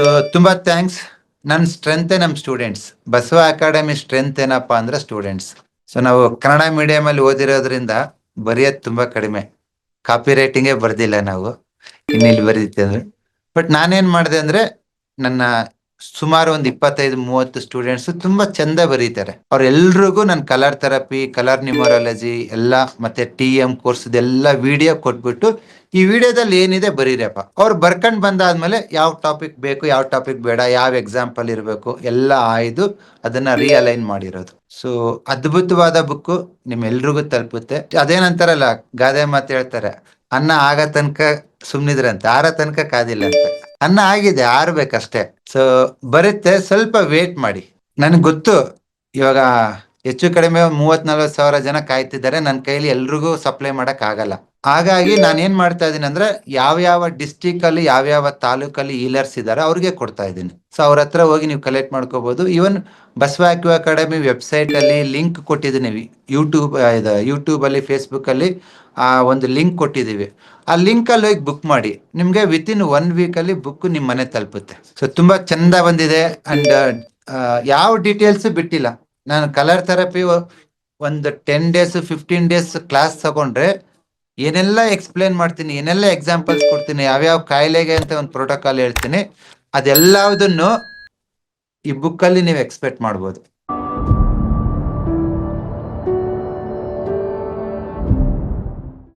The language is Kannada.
ಸೊ ತುಂಬಾ ಥ್ಯಾಂಕ್ಸ್ ನನ್ನ ಸ್ಟ್ರೆಂತ್ ನಮ್ಮ ಸ್ಟೂಡೆಂಟ್ಸ್ ಬಸವ ಅಕಾಡೆಮಿ ಸ್ಟ್ರೆಂತ್ ಏನಪ್ಪಾ ಅಂದ್ರೆ ಸ್ಟೂಡೆಂಟ್ಸ್ ಸೊ ನಾವು ಕನ್ನಡ ಮೀಡಿಯಂ ಅಲ್ಲಿ ಓದಿರೋದ್ರಿಂದ ಬರೆಯೋದು ತುಂಬಾ ಕಡಿಮೆ. ಕಾಪಿ ರೈಟಿಂಗೇ ಬರ್ದಿಲ್ಲ ನಾವು. ಇನ್ನೆಲ್ಲಿ ಬರೀತಿ ಅಂದ್ರೆ ಬಟ್ ನಾನೇನ್ ಮಾಡಿದೆ ಅಂದ್ರೆ, ನನ್ನ ಸುಮಾರು ಒಂದು ಇಪ್ಪತ್ತೈದು, ಮೂವತ್ತು ಸ್ಟೂಡೆಂಟ್ಸ್ ತುಂಬಾ ಚಂದ ಬರೀತಾರೆ. ಅವ್ರೆಲ್ರಿಗೂ ನಾನು ಕಲರ್ ಥೆರಪಿ ಕಲರ್ ನ್ಯೂಮರಾಲಜಿ ಎಲ್ಲ ಮತ್ತೆ ಟಿ ಎಂ ಕೋರ್ಸ್ ಎಲ್ಲ ವಿಡಿಯೋ ಕೊಟ್ಬಿಟ್ಟು ಈ ವಿಡಿಯೋದಲ್ಲಿ ಏನಿದೆ ಬರೀರಪ್ಪ. ಅವ್ರು ಬರ್ಕೊಂಡ್ ಬಂದಾದ್ಮೇಲೆ ಯಾವ ಟಾಪಿಕ್ ಬೇಕು, ಯಾವ ಟಾಪಿಕ್ ಬೇಡ, ಯಾವ ಎಕ್ಸಾಂಪಲ್ ಇರಬೇಕು ಎಲ್ಲ ಆಯ್ದು ಅದನ್ನ ರಿಅಲೈನ್ ಮಾಡಿರೋದು. ಸೊ ಅದ್ಭುತವಾದ ಬುಕ್ ನಿಮ್ಮೆಲ್ರಿಗೂ ತಲುಪುತ್ತೆ. ಅದೇನಂತಾರಲ್ಲ, ಗಾದೆ ಮಾತು ಹೇಳ್ತಾರೆ, ಅನ್ನ ಆಗ ತನಕ ಸುಮ್ನಿದ್ರಂತೆ, ಆರ ತನಕ ಕಾದಿಲ್ಲ ಅಂತ. ಅನ್ನ ಆಗಿದೆ, ಆರ್ಬೇಕಷ್ಟೇ. ಸೊ ಬರುತ್ತೆ, ಸ್ವಲ್ಪ ವೇಟ್ ಮಾಡಿ. ನನಗೆ ಗೊತ್ತು, ಇವಾಗ ಹೆಚ್ಚು ಕಡಿಮೆ ಮೂವತ್ ನಲ್ವತ್ ಸಾವಿರ ಜನ ಕಾಯ್ತಿದ್ದಾರೆ ನನ್ನ ಕೈಲಿ ಎಲ್ರಿಗೂ ಸಪ್ಲೈ ಮಾಡಕ್ ಆಗಲ್ಲ ಹಾಗಾಗಿ ನಾನು ಏನ್ ಮಾಡ್ತಾ ಇದ್ದೀನಿ ಅಂದ್ರೆ ಯಾವ ಯಾವ ಡಿಸ್ಟಿಕ್ ಅಲ್ಲಿ ಯಾವ ಯಾವ ತಾಲೂಕಲ್ಲಿ ಈಲರ್ಸ್ ಇದ್ದಾರೆ ಅವ್ರಿಗೆ ಕೊಡ್ತಾ ಇದ್ದೀನಿ. ಸೊ ಅವ್ರ ಹತ್ರ ಹೋಗಿ ನೀವು ಕಲೆಕ್ಟ್ ಮಾಡ್ಕೋಬಹುದು ಈವನ್ ಬಸವ ಅಕ್ಯೂ ಅಕಾಡೆಮಿ ವೆಬ್ಸೈಟ್ ಅಲ್ಲಿ ಲಿಂಕ್ ಕೊಟ್ಟಿದ್ದೀನಿ. ಯೂಟ್ಯೂಬ್ ಇದು ಯೂಟ್ಯೂಬ್ ಅಲ್ಲಿ ಫೇಸ್ಬುಕ್ ಅಲ್ಲಿ ಆ ಒಂದು ಲಿಂಕ್ ಕೊಟ್ಟಿದ್ದೀವಿ. ಆ ಲಿಂಕ್ ಅಲ್ಲಿ ಹೋಗಿ ಬುಕ್ ಮಾಡಿ. ನಿಮ್ಗೆ ವಿತ್ ಇನ್ ಒನ್ ವೀಕ್ ಅಲ್ಲಿ ಬುಕ್ ನಿಮ್ ಮನೆ ತಲುಪುತ್ತೆ. ಸೊ ತುಂಬಾ ಚಂದ ಬಂದಿದೆ ಅಂಡ್ ಯಾವ ಡೀಟೇಲ್ಸ್ ಬಿಟ್ಟಿಲ್ಲ. ನಾನು ಕಲರ್ ಥೆರಪಿ ಒಂದು ten days fifteen days class ತಗೊಂಡ್ರೆ ಏನೆಲ್ಲ ಎಕ್ಸ್ಪ್ಲೇನ್ ಮಾಡ್ತೀನಿ, ಏನೆಲ್ಲ ಎಕ್ಸಾಂಪಲ್ಸ್ ಕೊಡ್ತೀನಿ, ಯಾವ್ಯಾವ ಕಾಯಿಲೆಗೆ ಅಂತ ಒಂದು ಪ್ರೋಟೋಕಾಲ್ ಹೇಳ್ತೀನಿ. ಅದೆಲ್ಲದನ್ನು ಈ ಬುಕ್ ಅಲ್ಲಿ ನೀವು ಎಕ್ಸ್ಪೆಕ್ಟ್ ಮಾಡ್ಬೋದು.